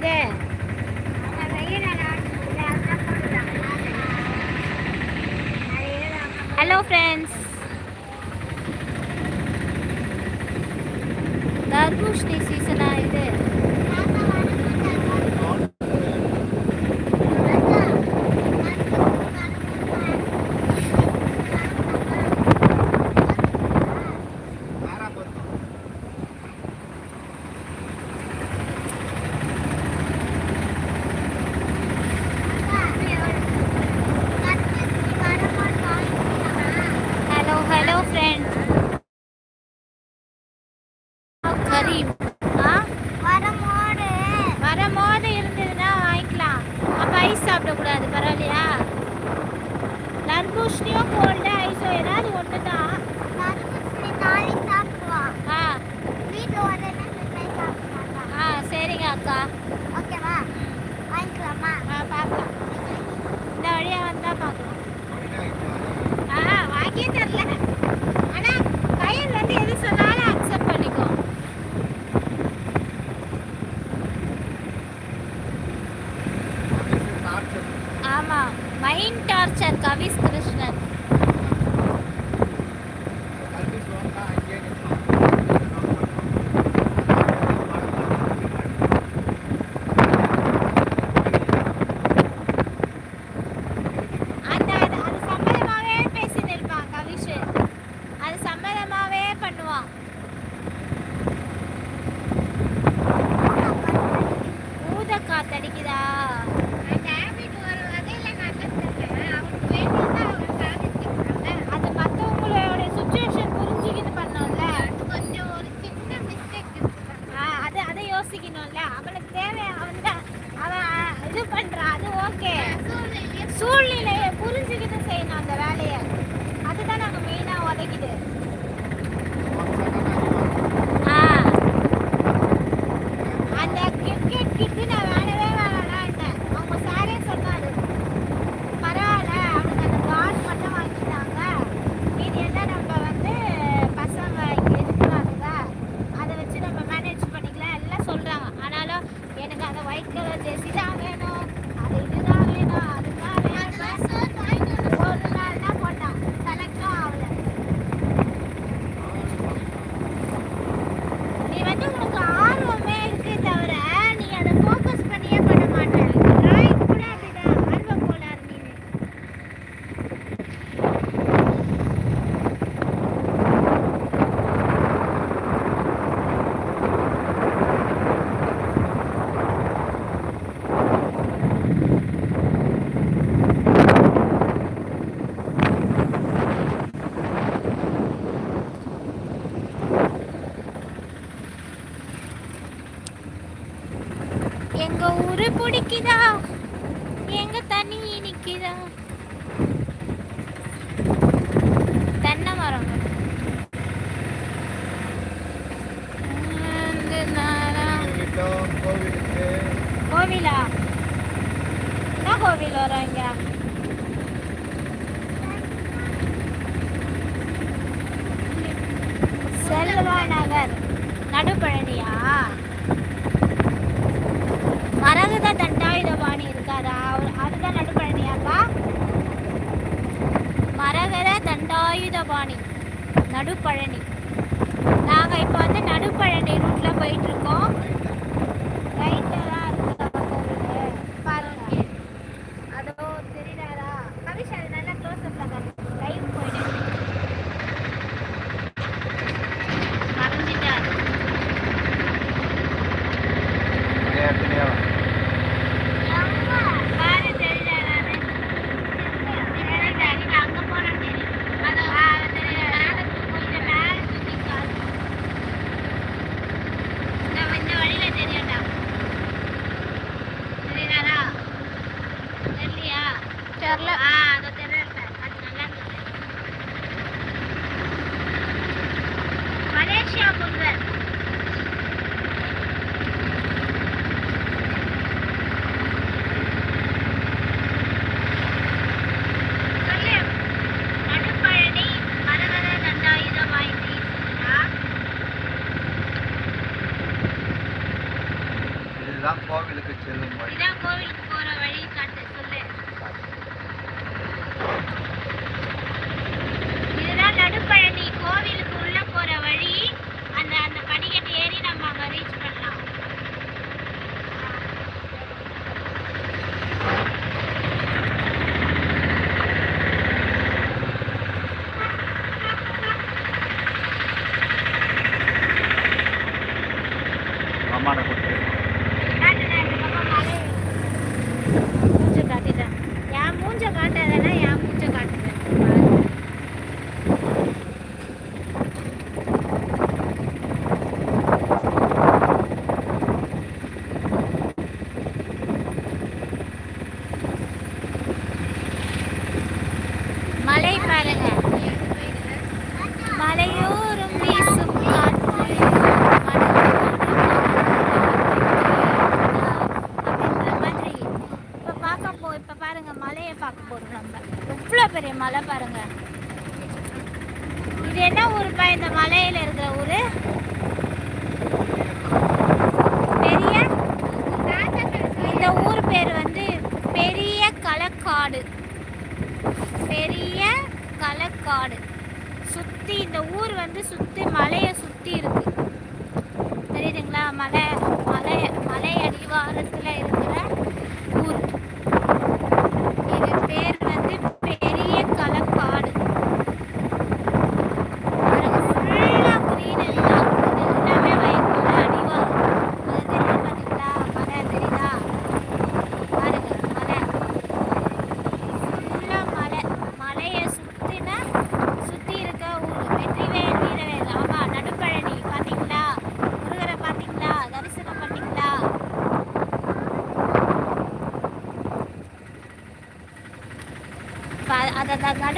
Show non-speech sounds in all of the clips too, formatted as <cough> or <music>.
there. அக்கா ஓகேவா வாங்கிக்கலாமா? ஆ பார்க்கலாம் இந்த வழியா வந்தால் பார்க்கலாம் ஆ வாங்கியே தெரில. ஆனால் கையில் வந்து எது சொன்னாலும் அக்செப்ட் பண்ணிக்கோ. ஆமா. மைண்ட் டார்ச்சர் கவிஸ் ஊரு பிடிக்குதா? எங்க தண்ணி இனிக்குதா ஆயுதபாணி நடுப்பழனி. நாங்கள் இப்போ வந்து நடுப்பழனி ரூட்டில் போயிட்டுருக்கோம் ചേർല് ആ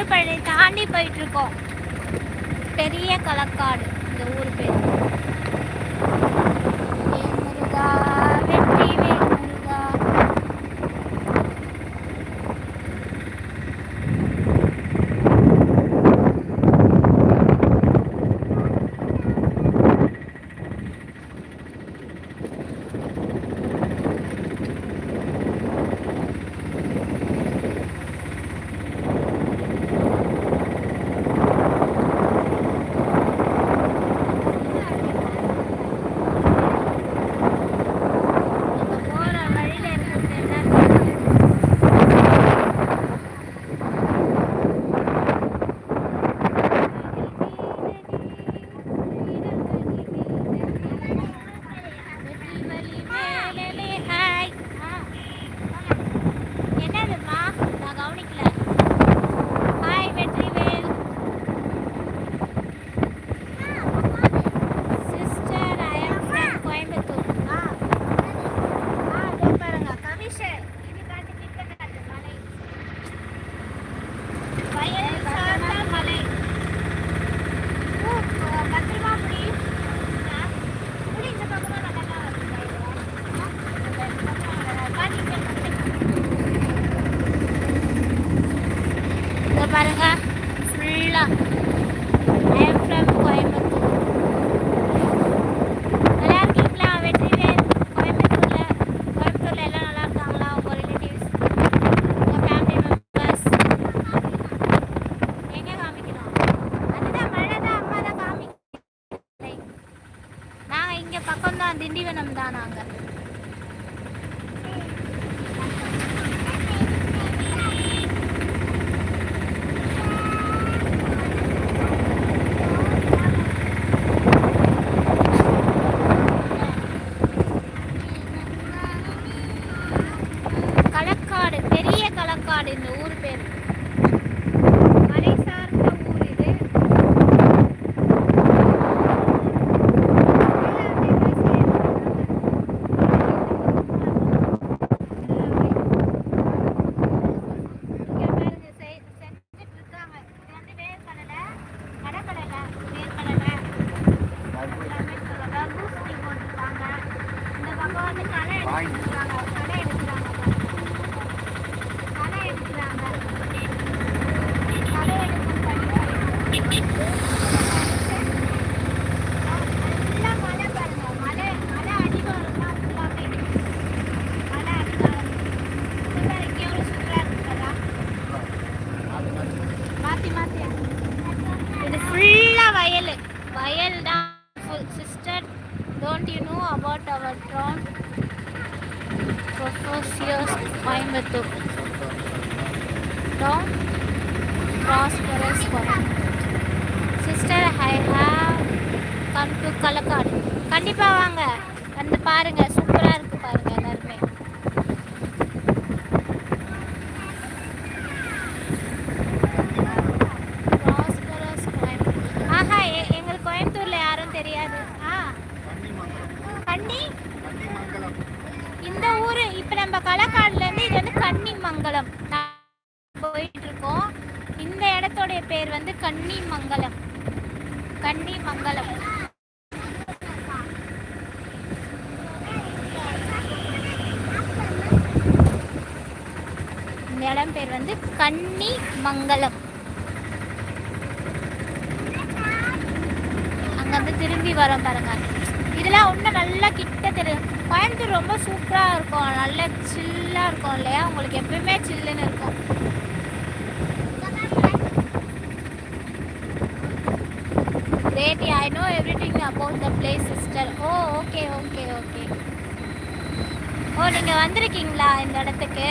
அடுப்பழை தாண்டி போயிட்டுருக்கோம் பெரிய கலக்காடு ப்ரொஃபோசியஸ் Coimbatore tone prosperous sister I have come to Kalakkad கண்டிப்பாக வாங்க. வந்து பாருங்க. சூப்பராக இருக்கு பாருங்க எல்லாருமே ப்ராஸ்பரஸ் கோயம்புத்தூர் ஆஹா எ- எங்களுக்கு கோயம்புத்தூர்ல யாரும் தெரியாது ஆ கன்னி இந்த ஊரு இப்ப நம்ம களக்காடுல இருந்து இது வந்து கன்னிமங்கலம் நான் போயிட்டு இருக்கோம் இந்த இடத்தோடைய பேர் வந்து கன்னிமங்கலம் கன்னிமங்கலம் இந்த இடம் பேர் வந்து கன்னிமங்கலம். மங்கலம் அங்கேருந்து திரும்பி வரோம் பாருங்க. இதெல்லாம் ஒன்றும் நல்லா கிட்ட தெரியும். கோயம்புத்தூர் ரொம்ப சூப்பராக இருக்கும். நல்ல சில்லாக இருக்கும் இல்லையா? உங்களுக்கு எப்பவுமே சில்லுன்னு இருக்கும். Great I know everything about the place sister oh okay okay okay oh நீங்கள் வந்திருக்கீங்களா இந்த இடத்துக்கு?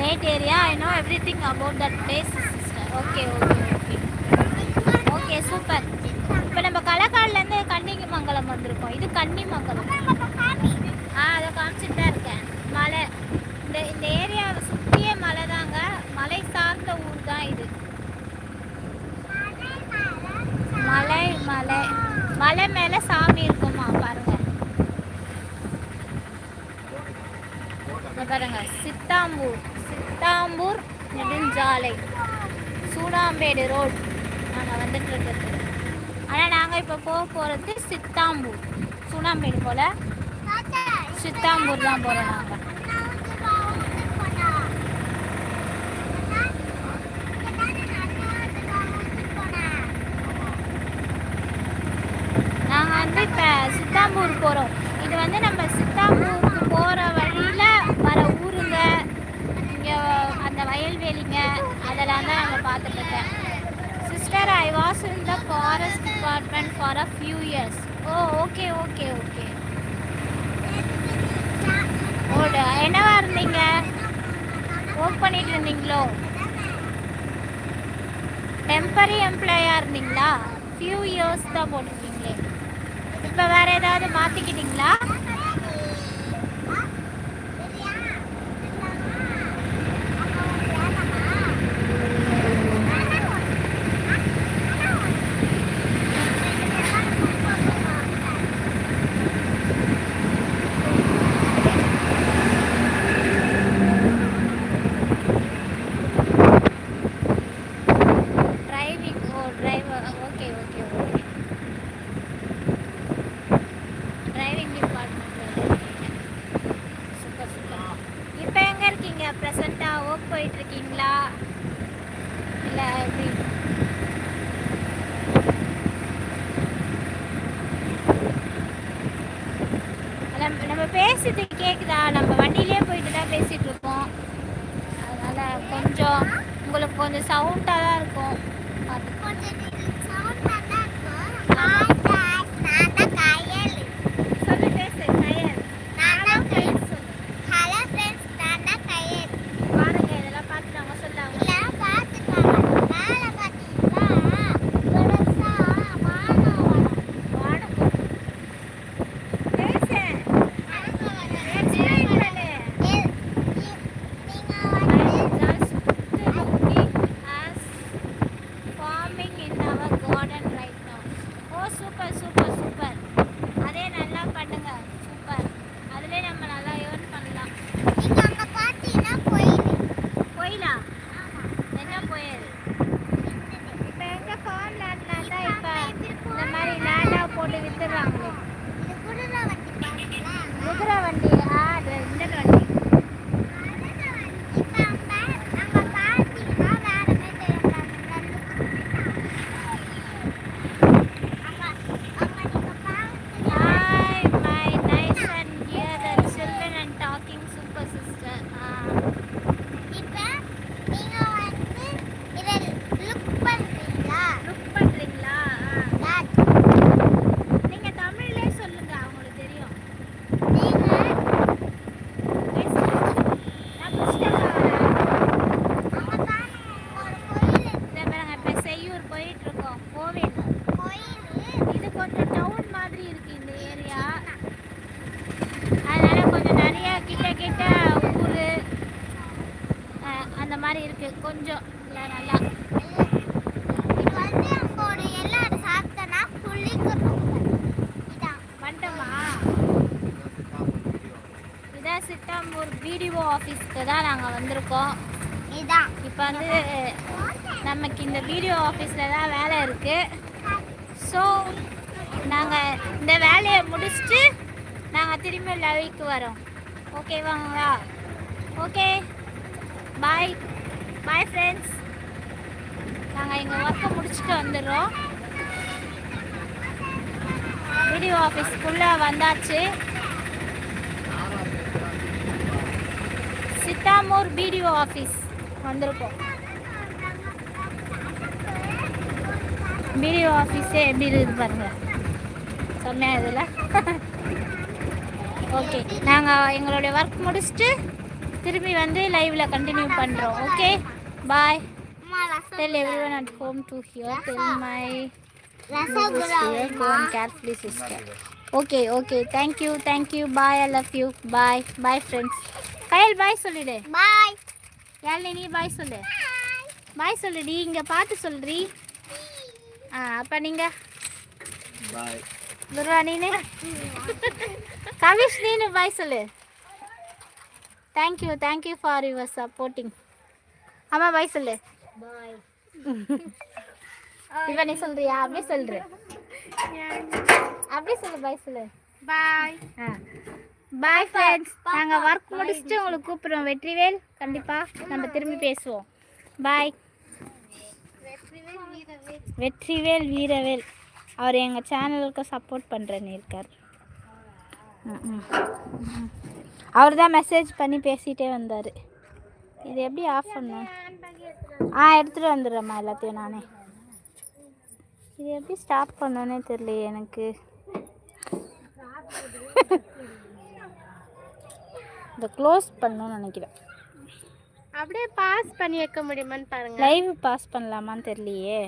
Great area I know everything about that place sister okay okay okay okay super இப்போ நம்ம களக்காடுலேருந்து கன்னிமங்கலம் வந்திருக்கோம். இது கன்னிமங்கலம். ஆ அதை காமிச்சிட்டு தான் இருக்கேன். மலை. இந்த இந்த ஏரியாவை சுற்றியே மலை தாங்க. மலை சார்ந்த ஊர் தான் இது. மலை மலை. மலை மேலே சாமி இருக்குமா பாருங்க. பாருங்க சித்தாம்பூர். சித்தாம்பூர் நெடுஞ்சாலை சூடாம்பேடு ரோட். நாங்கள் வந்துட்டு இருக்கிறது ஆனால் நாங்கள் இப்போ போக போகிறது சித்தாம்பூர். சூடாம்பேடு போல் சித்தாம்பூர் தான் போகிறோம் நாங்கள் நாங்கள் வந்து இப்போ சித்தாம்பூர் போகிறோம் இது வந்து நம்ம சித்தாம்பூருக்கு போகிற வயல்வெளிங்க அதெல்லாம் தான் நாங்கள் பார்த்துட்ருக்கேன். Sister I was in the forest department for a few years oh okay okay okay ஓட என்னவா இருந்தீங்க? ஒர்க் பண்ணிட்டு இருந்தீங்களோ? டெம்பரரி எம்ப்ளாயாக இருந்தீங்களா? ஃபியூ இயர்ஸ் தான் போட்டிருக்கீங்களே. இப்போ வேறு ஏதாவது மாற்றிக்கிட்டீங்களா driving oh driver okay okay okay driving department நம்ம பேசுறது கேக்குதா? நம்ம வண்டியிலே போயிட்டு தான் பேசிட்டு இருக்கோம் அதனால கொஞ்சம் உங்களுக்கு கொஞ்சம் சவுண்டாக தான் இருக்கும். பார்த்து நாங்கள் வந்திருக்கோம். இதான். இப்போ வந்து நமக்கு இந்த பிடிஓ ஆஃபீஸில் தான் வேலை இருக்குது ஸோ நாங்கள் இந்த வேலையை முடிச்சுட்டு நாங்கள் திரும்பி லவிக்கு வரோம். ஓகேவாங்களா ஓகே பாய் பாய் ஃப்ரெண்ட்ஸ் நாங்கள் எங்கள் ஒர்க்கை முடிச்சுட்டு வந்துடுறோம். பிடிஓ ஆஃபீஸ்க்குள்ளே வந்தாச்சு. சித்தாமூர் பிடிஓ ஆஃபீஸ் வந்திருக்கோம் பிடிஓ ஆஃபீஸே எப்படி இருக்குது பாருங்கள் செம்மையா இதில் ஓகே நாங்கள் எங்களுடைய ஒர்க் முடிச்சுட்டு திரும்பி வந்து லைவில் கண்டினியூ பண்ணுறோம் ஓகே பாய் அம்மா ரசம் Tell everyone at home to hear. Tell my rasgulla here. Go and carefully, sister. Okay, okay. Thank you, thank you. Bye. I love you. Bye. Bye, friends. கயல் பாய் சொல்லிடு. பாய் யாழினி நீ பாய் சொல்லு. பாய் சொல்லுடி இங்கே பார்த்து சொல்றி ஆ அப்போ நீங்கள் பாய் துர்வா நீனு? கவிஷ் நீனு பாய் சொல்லு. Thank you thank you for your supporting ஆமாம் பாய் சொல்லு. பாய் <laughs> இப்போ நீ சொல்றியா? அப்படியே சொல்ற. <laughs> அப்படியே சொல்லு பாய் சொல்லு. பாய் ஆ. பாய் ஃப்ரெண்ட்ஸ் நாங்கள் ஒர்க் முடிச்சுட்டு உங்களுக்கு கூப்பிடுறோம். வெற்றிவேல் கண்டிப்பாக நம்ம திரும்பி பேசுவோம். பாய் வெற்றிவேல் வீரவேல். அவர் எங்கள் சேனலுக்கு சப்போர்ட் பண்ணுறேன்னு இருக்கார். அவர் தான் மெசேஜ் பண்ணி பேசிகிட்டே வந்தார். இது எப்படி ஆஃப் பண்ணேன் ஆ எடுத்துகிட்டு வந்துடுறேம்மா எல்லாத்தையும் நானே. இது எப்படி ஸ்டாப் பண்ணோன்னே தெரியலையே எனக்கு. <laughs> இதை க்ளோஸ் பண்ணணும்னு நினைக்கிறேன். அப்படியே பாஸ் பண்ணி வைக்க முடியுமான்னு பாருங்க. லைவ் பாஸ் பண்ணலாமான்னு தெரியலையே.